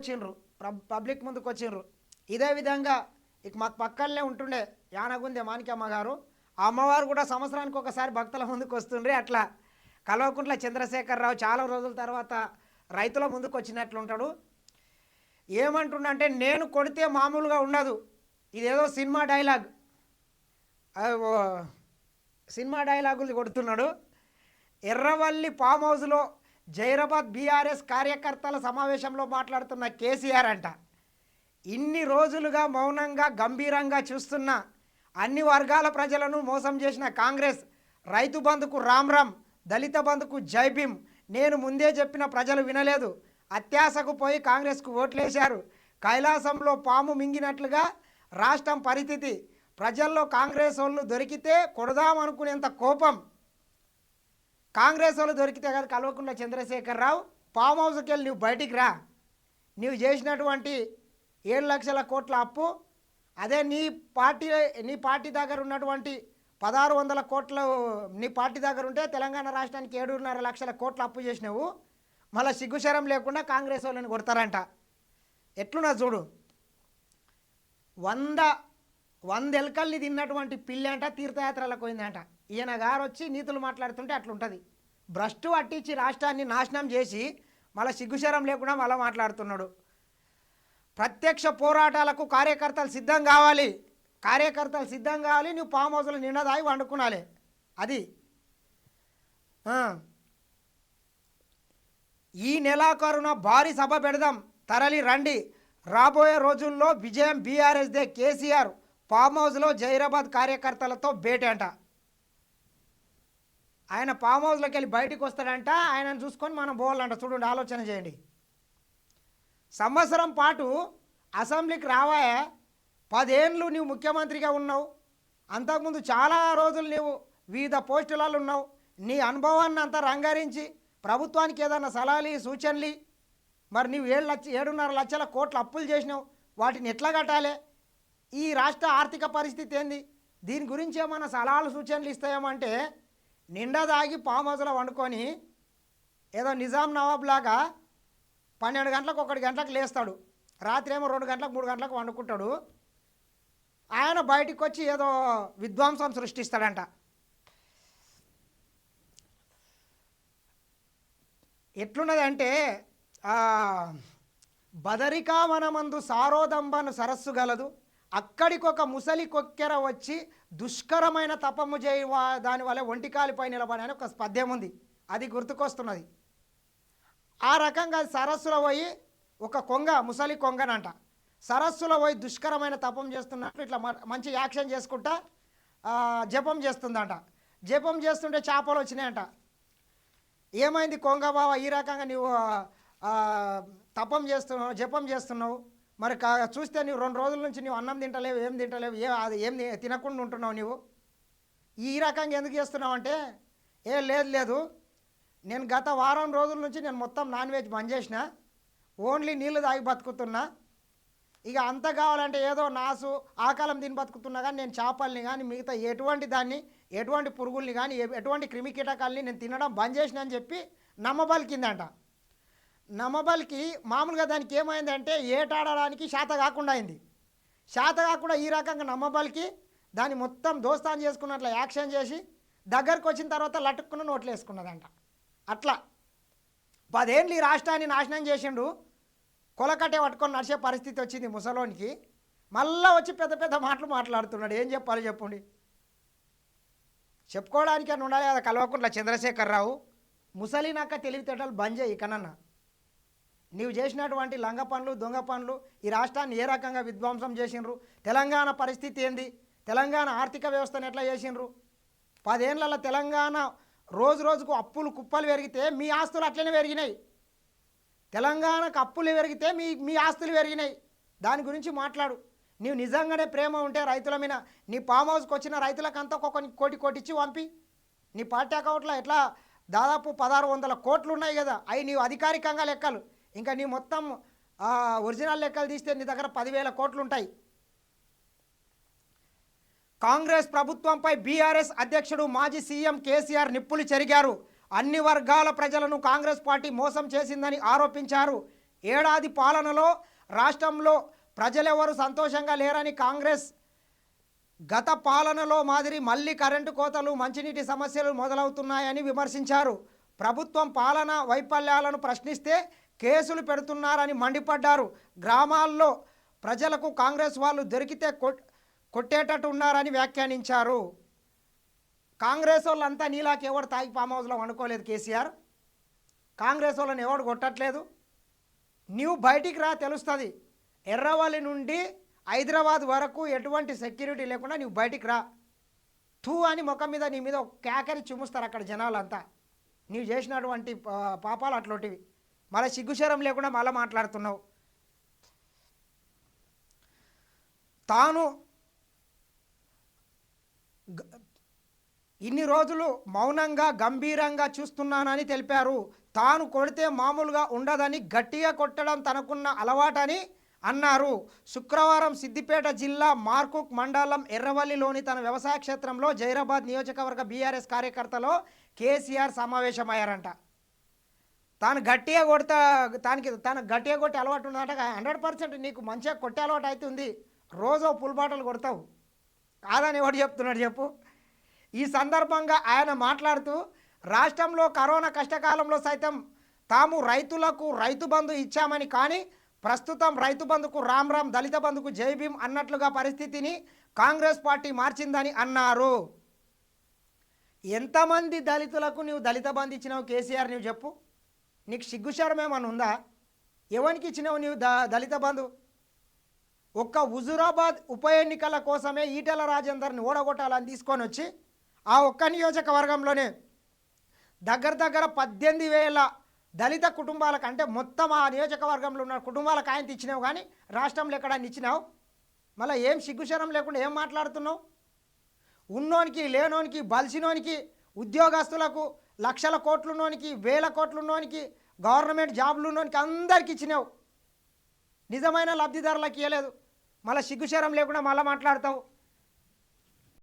వచ్చిండ్రు. ప్ర- పబ్లిక్ ముందుకు వచ్చిండ్రు. ఇదే విధంగా ఇక మాకు పక్కనే ఉంటుండే యానగుందే మాణిక్యమ్మ గారు. ఆ అమ్మవారు కూడా సంవత్సరానికి ఒకసారి భక్తుల ముందుకు వస్తుండ్రి అట్లా. కల్వకుంట్ల చంద్రశేఖరరావు చాలా రోజుల తర్వాత రైతుల ముందుకు వచ్చినట్లుంటాడు. ఏమంటుండంటే నేను కొడితే మామూలుగా ఉండదు. ఇదేదో సినిమా డైలాగ్. సినిమా డైలాగులు కొడుతున్నాడు. ఎర్రవల్లి ఫామ్ హౌస్లో జైరాబాద్ బీఆర్ఎస్ కార్యకర్తల సమావేశంలో మాట్లాడుతున్న కేసీఆర్ అంట ఇన్ని రోజులుగా మౌనంగా గంభీరంగా చూస్తున్న అన్ని వర్గాల ప్రజలను మోసం చేసిన కాంగ్రెస్ రైతు బంధుకు రామ్ రామ్ దళిత బంధుకు జైభీం నేను ముందే చెప్పిన ప్రజలు వినలేదు. అత్యాశకు పోయి కాంగ్రెస్కు ఓట్లేశారు. కైలాసంలో పాము మింగినట్లుగా రాష్ట్రం పరిస్థితి. ప్రజల్లో కాంగ్రెస్ వాళ్ళు దొరికితే కొడదామనుకునేంత కోపం. కాంగ్రెస్ వాళ్ళు దొరికితే కదా కల్వకుంట్ల చంద్రశేఖరరావు ఫామ్ హౌస్కి వెళ్ళి నువ్వు బయటికి రా. నువ్వు చేసినటువంటి ఏడు లక్షల కోట్ల అప్పు అదే నీ పార్టీ నీ పార్టీ దగ్గర ఉన్నటువంటి పదహారు వందల కోట్లు నీ పార్టీ దగ్గర ఉంటే తెలంగాణ రాష్ట్రానికి ఏడున్నర లక్షల కోట్ల అప్పు చేసినావు. మళ్ళీ సిగ్గుశరం లేకుండా కాంగ్రెస్ వాళ్ళని కొడతారంట. ఎట్లున్నా చూడు? వంద వంద ఎలకల్ని తిన్నటువంటి పిల్లి అంట తీర్థయాత్రలకు పోయిందంట. ఈయన గారు వచ్చి నీతులు మాట్లాడుతుంటే అట్లుంటుంది. భ్రష్టు అట్టించి రాష్ట్రాన్ని నాశనం చేసి మళ్ళీ సిగ్గుశరం లేకుండా మళ్ళీ మాట్లాడుతున్నాడు. ప్రత్యక్ష పోరాటాలకు కార్యకర్తలు సిద్ధం కావాలి. కార్యకర్తలు సిద్ధం కావాలి నువ్వు పామ్ హౌస్లో నిండా దాగి వండుకునాలి అది ఈ నెలాఖరున భారీ సభ పెడదాం. తరలి రండి. రాబోయే రోజుల్లో విజయం బీఆర్ఎస్దే కేసీఆర్ ఫామ్ హౌస్లో జైరాబాద్ కార్యకర్తలతో భేటీ అంట ఆయన ఫామ్ హౌస్లోకి వెళ్ళి బయటికి వస్తాడంట ఆయనను చూసుకొని మనం పోవాలంట. చూడండి ఆలోచన చేయండి. సంవత్సరం పాటు అసెంబ్లీకి రావాయే పదేళ్ళు నీవు ముఖ్యమంత్రిగా ఉన్నావు. అంతకుముందు చాలా రోజులు నీవు వివిధ పోస్టులలో ఉన్నావు. నీ అనుభవాన్ని అంతా రంగరించి ప్రభుత్వానికి ఏదైనా సలహాలు సూచనలు మరి నీవు ఏడు లక్ష ఏడున్నర లక్షల కోట్ల అప్పులు చేసినావు. వాటిని ఎట్లా కట్టాలి? ఈ రాష్ట్ర ఆర్థిక పరిస్థితి ఏంది? దీని గురించి ఏమైనా సలహాలు సూచనలు ఇస్తాయేమంటే నిండా దాగి పామ్ హౌస్లో వండుకొని ఏదో నిజాం నవాబ్ లాగా పన్నెండు గంటలకు ఒకటి గంటలకు లేస్తాడు. రాత్రి ఏమో రెండు గంటలకు మూడు గంటలకు వండుకుంటాడు. ఆయన బయటికి వచ్చి ఏదో విధ్వంసం సృష్టిస్తాడంట. ఎట్లున్నదంటే బదరికావనమందు సారోదంబను సరస్సు గలదు. అక్కడికొక ముసలి కొక్కెర వచ్చి దుష్కరమైన తపము చేయ దాని వల్ల ఒంటికాలిపై నిలబడి అని ఒక పద్యం ఉంది. అది గుర్తుకొస్తున్నది. ఆ రకంగా అది సరస్సులో పోయి ఒక కొంగ ముసలి కొంగనంట. సరస్సులో పోయి దుష్కరమైన తపం చేస్తున్నట్లు ఇట్లా మంచి యాక్షన్ చేసుకుంటా జపం చేస్తుందంట. జపం చేస్తుంటే చేపలు వచ్చినాయంట. ఏమైంది కొంగ బావ ఈ రకంగా నీవు తపం చేస్తున్నావు జపం చేస్తున్నావు? మరి కా- చూస్తే నీవు రెండు రోజుల నుంచి నీవు అన్నం తింటలేవు ఏం తింటలేవు ఏ అది ఏం తినకుండా ఉంటున్నావు నీవు. ఈ రకంగా ఎందుకు చేస్తున్నావు అంటే ఏ లేదు లేదు. నేను గత వారం రోజుల నుంచి నేను మొత్తం నాన్ వెజ్ బంద్ చేసిన. ఓన్లీ నీళ్ళు తాగి బతుకుతున్నా. ఇక అంత కావాలంటే ఏదో నాసు ఆకాలం తిని బతుకుతున్నా కానీ నేను చేపల్ని కానీ మిగతా ఎటువంటి దాన్ని ఎటువంటి పురుగుల్ని కానీ ఎటువంటి క్రిమి కీటకాలని నేను తినడం బంద్ చేసిన అని చెప్పి నమ్మబలికిందంట. నమ్మబలికి మామూలుగా దానికి ఏమైందంటే ఏటాడడానికి శాత కాకుండా అయింది. శాత కాకుండా ఈ రకంగా నమ్మబలికి దాన్ని మొత్తం దోస్తాన్ చేసుకున్నట్లు యాక్షన్ చేసి దగ్గరకు వచ్చిన తర్వాత లటుక్కున నోట్లు వేసుకున్నదంట అట్లా. పదేళ్ళు ఈ రాష్ట్రాన్ని నాశనం చేసిండు కొలకట్టే పట్టుకొని నడిచే పరిస్థితి వచ్చింది ముసలోనికి. మళ్ళా వచ్చి పెద్ద పెద్ద మాటలు మాట్లాడుతున్నాడు. ఏం చెప్పాలి చెప్పండి. చెప్పుకోవడానికి అని ఉండాలి కదా కల్వకుంట్ల చంద్రశేఖరరావు. ముసలినాక తెలివితేటలు బంద్ చేయి ఇకనన్నా. నీవు చేసినటువంటి లంగ పనులు దొంగ పనులు ఈ రాష్ట్రాన్ని ఏ రకంగా విధ్వంసం చేసిండ్రు? తెలంగాణ పరిస్థితి ఏంది? తెలంగాణ ఆర్థిక వ్యవస్థను ఎట్లా చేసిండ్రు? పదేళ్ళలో తెలంగాణ రోజు రోజుకు అప్పులు కుప్పలు పెరిగితే మీ ఆస్తులు అట్లనే పెరిగినాయి. తెలంగాణకు అప్పులు పెరిగితే మీ మీ ఆస్తులు పెరిగినాయి. దాని గురించి మాట్లాడు. నీవు నిజంగానే ప్రేమ ఉంటే రైతుల మీద నీ ఫామ్ హౌస్కి వచ్చిన రైతులకంతా ఒక్కొక్క కోటి కోటి ఇచ్చి పంపి. నీ పార్టీ అకౌంట్లో ఎట్లా దాదాపు పదహారు వందల కోట్లు ఉన్నాయి కదా అవి నీవు అధికారికంగా లెక్కలు. ఇంకా నీ మొత్తం ఒరిజినల్ లెక్కలు తీస్తే నీ దగ్గర పదివేల కోట్లు ఉంటాయి కాంగ్రెస్ ప్రభుత్వంపై బీఆర్ఎస్ అధ్యక్షుడు మాజీ సీఎం కేసీఆర్ నిప్పులు చెరిగారు. అన్ని వర్గాల ప్రజలను కాంగ్రెస్ పార్టీ మోసం చేసిందని ఆరోపించారు. ఏడాది పాలనలో రాష్ట్రంలో ప్రజలెవరు సంతోషంగా లేరని కాంగ్రెస్ గత పాలనలో మాదిరి మళ్ళీ కరెంటు కోతలు మంచినీటి సమస్యలు మొదలవుతున్నాయని విమర్శించారు. ప్రభుత్వం పాలన వైఫల్యాలను ప్రశ్నిస్తే కేసులు పెడుతున్నారని మండిపడ్డారు. గ్రామాల్లో ప్రజలకు కాంగ్రెస్ వాళ్ళు దొరికితే కొట్ కొట్టేటట్టు ఉన్నారని వ్యాఖ్యానించారు. కాంగ్రెస్ వాళ్ళంతా నీలాకి ఎవడు తాగి ఫామ్ హౌస్లో వండుకోలేదు కేసీఆర్? కాంగ్రెస్ వాళ్ళని ఎవడు కొట్టట్లేదు? నీవు బయటికి రా తెలుస్తుంది. ఎర్రవల్లి నుండి హైదరాబాద్ వరకు ఎటువంటి సెక్యూరిటీ లేకుండా నీవు బయటికి రా. తూ అని ముఖం మీద నీ మీద ఒక కేకరి చుముస్తారు అక్కడ జనాలంతా. నీవు చేసినటువంటి పా- పాపాలు అట్లాంటివి. మళ్ళీ సిగ్గుశరం లేకుండా మళ్ళీ మాట్లాడుతున్నావు. తాను ఇన్ని రోజులు మౌనంగా గంభీరంగా చూస్తున్నానని తెలిపారు. తాను కొడితే మామూలుగా ఉండదని గట్టిగా కొట్టడం తనకున్న అలవాటని అన్నారు. శుక్రవారం సిద్దిపేట జిల్లా మార్కుక్ మండలం ఎర్రవల్లిలోని తన వ్యవసాయ క్షేత్రంలో జైరాబాద్ నియోజకవర్గ బీఆర్ఎస్ కార్యకర్తలో కేసీఆర్ సమావేశమయ్యారంట. తాను గట్టిగా కొడతా తానికి తను గట్టిగా కొట్టి అలవాటు ఉందంట హండ్రెడ్ పర్సెంట్ నీకు మంచిగా కొట్టే అలవాటు అవుతుంది రోజో పుల్ బాటలు కొడతావు. కాదని ఎవడు చెప్తున్నాడు చెప్పు? ఈ సందర్భంగా ఆయన మాట్లాడుతూ రాష్ట్రంలో కరోనా కష్టకాలంలో సైతం తాము రైతులకు రైతు బంధు ఇచ్చామని కానీ ప్రస్తుతం రైతు బంధుకు రామ్ రామ్ దళిత బంధుకు జై భీమ్ అన్నట్లుగా పరిస్థితిని కాంగ్రెస్ పార్టీ మార్చిందని అన్నారు. ఎంతమంది దళితులకు నువ్వు దళిత బంధు ఇచ్చినావు కేసీఆర్ నువ్వు చెప్పు. నీకు సిగ్గుశరం ఏమైనా ఉందా? ఎవరికి ఇచ్చినావు నీవు ద దళిత బంధు? ఒక్క హుజురాబాద్ ఉప ఎన్నికల కోసమే ఈటెల రాజేందర్ని ఓడగొట్టాలని తీసుకొని వచ్చి ఆ ఒక్క నియోజకవర్గంలోనే దగ్గర దగ్గర పద్దెనిమిది వేల దళిత కుటుంబాలకు అంటే మొత్తం ఆ నియోజకవర్గంలో ఉన్న కుటుంబాలకు ఆయన ఇచ్చినావు కానీ రాష్ట్రంలో ఎక్కడాన్ని ఇచ్చినావు? మళ్ళీ ఏం సిగ్గుశరం లేకుండా ఏం మాట్లాడుతున్నావు? ఉన్నోనికి లేనోనికి బలిసినోనికి ఉద్యోగస్తులకు లక్షల కోట్లున్నోనికి వేల కోట్లున్నోనికి గవర్నమెంట్ జాబ్లు ఉన్నోనికి అందరికి ఇచ్చినావు. నిజమైన లబ్ధిదారులకు ఇవ్వలేదు మళ్ళీ సిగ్గుశరం లేకుండా మళ్ళీ మాట్లాడతావు.